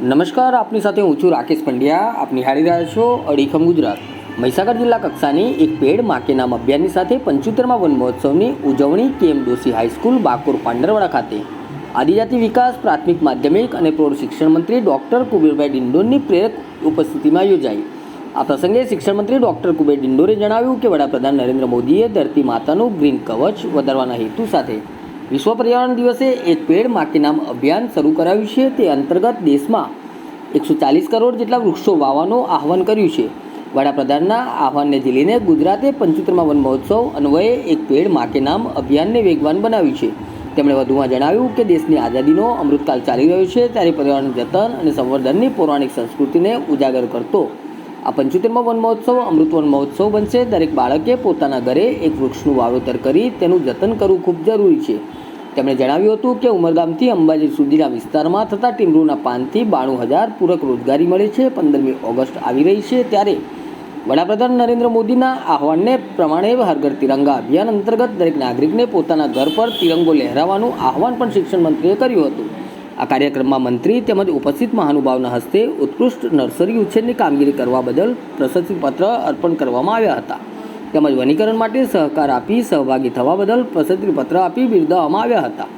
નમસ્કાર, આપની સાથે હું છું રાકેશ પંડ્યા. આપ નિહાળી રહ્યા છો અડીખમ ગુજરાત. મહીસાગર જિલ્લા કક્ષાની એક પેડ માકે નામ અભિયાનની સાથે પંચોતેરમાં વન મહોત્સવની ઉજવણી કેએમ ડોસી હાઈસ્કૂલ બાકોર પાંડરવાડા ખાતે. આદિજાતિ વિકાસ, પ્રાથમિક માધ્યમિક અને પ્રૌઢ શિક્ષણ મંત્રી ડૉક્ટર કુબેરભાઈ ડિંડોરની પ્રેરક ઉપસ્થિતિમાં યોજાઈ. આ પ્રસંગે શિક્ષણ મંત્રી ડૉક્ટર કુબેર ડિંડોરે જણાવ્યું કે વડાપ્રધાન નરેન્દ્ર મોદીએ ધરતી માતાનું ગ્રીન કવચ વધારવાના હેતુ સાથે વિશ્વ પર્યાવરણ દિવસે એક પેડ માટી નામ અભિયાન શરૂ કરાવ્યું છે. તે અંતર્ગત દેશમાં એકસો ચાલીસ કરોડ જેટલા વૃક્ષો વાવવાનું આહવાન કર્યું છે. વડાપ્રધાનના આહવાનને ઝીલીને ગુજરાતે પંચોતેરમાં વન મહોત્સવ અન્વયે એક પેડમાં નામ અભિયાનને વેગવાન બનાવ્યું છે. તેમણે વધુમાં જણાવ્યું કે દેશની આઝાદીનો અમૃતકાલ ચાલી રહ્યો છે, ત્યારે પર્યાવરણ જતન અને સંવર્ધનની પૌરાણિક સંસ્કૃતિને ઉજાગર કરતો આ પંચોતેરમાં વન મહોત્સવ અમૃત વન મહોત્સવ બનશે. દરેક બાળકે પોતાના ઘરે એક વૃક્ષનું વાવેતર કરી તેનું જતન કરવું ખૂબ જરૂરી છે. તેમણે જણાવ્યું હતું કે ઉમરગામથી અંબાજી સુધીના વિસ્તારમાં થતા ટીમરૂના પાનથી બાણું હજાર પૂરક રોજગારી મળે છે. પંદરમી ઓગસ્ટ આવી રહી છે ત્યારે વડાપ્રધાન નરેન્દ્ર મોદીના આહવાનને પ્રમાણે હરઘર તિરંગા અભિયાન અંતર્ગત દરેક નાગરિકને પોતાના ઘર પર તિરંગો લહેરાવવાનું આહવાન પણ શિક્ષણ મંત્રીએ કર્યું હતું. આ કાર્યક્રમમાં મંત્રી તેમજ ઉપસ્થિત મહાનુભાવના હસ્તે ઉત્કૃષ્ટ નર્સરી ઉછેરની કામગીરી કરવા બદલ પ્રશસ્તિપત્ર અર્પણ કરવામાં આવ્યા હતા. તેમજ વનીકરણ માટે સહકાર આપી સહભાગી થવા બદલ પ્રશસ્તિપત્ર આપી બિરદાવવામાં આવ્યા હતા.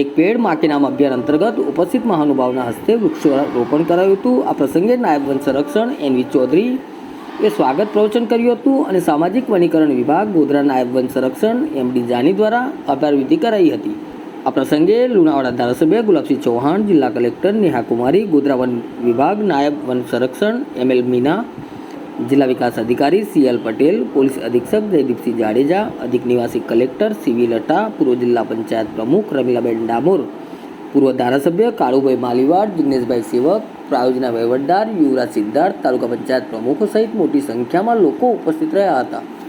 એક પેડમાં કે નામ અભિયાન અંતર્ગત ઉપસ્થિત મહાનુભાવના હસ્તે વૃક્ષારોપણ કરાયું હતું. આ પ્રસંગે નાયબ વન સંરક્ષણ એન વી ચૌધરી એ સ્વાગત પ્રવચન કર્યું હતું અને સામાજિક વનીકરણ વિભાગ ગોધરા નાયબ વન સંરક્ષણ એમ ડી જાની દ્વારા આભારવિધિ કરાઈ હતી. આ પ્રસંગે લુણાવાડા ધારાસભ્ય ગુલાબસિંહ ચૌહાણ, જિલ્લા કલેક્ટર નેહા કુમારી ગોધરા વન વિભાગ નાયબ વન સંરક્ષણ, એમ એલ મીના, જિલ્લા વિકાસ અધિકારી સી એલ પટેલ, પોલીસ અધિક્ષક જયદીપસિંહ જાડેજા, અધિક નિવાસી કલેક્ટર સીવી લટા, પૂર્વ જિલ્લા પંચાયત પ્રમુખ રમીલાબેન ડામોર, પૂર્વ ધારાસભ્ય કાળુભાઈ માલીવાડ, જિગ્નેશભાઈ સેવક, પ્રાયોજના વહીવટદાર યુવરાજ સિદ્ધાર્થ, તાલુકા પંચાયત પ્રમુખો સહિત મોટી સંખ્યામાં લોકો ઉપસ્થિત રહ્યા હતા.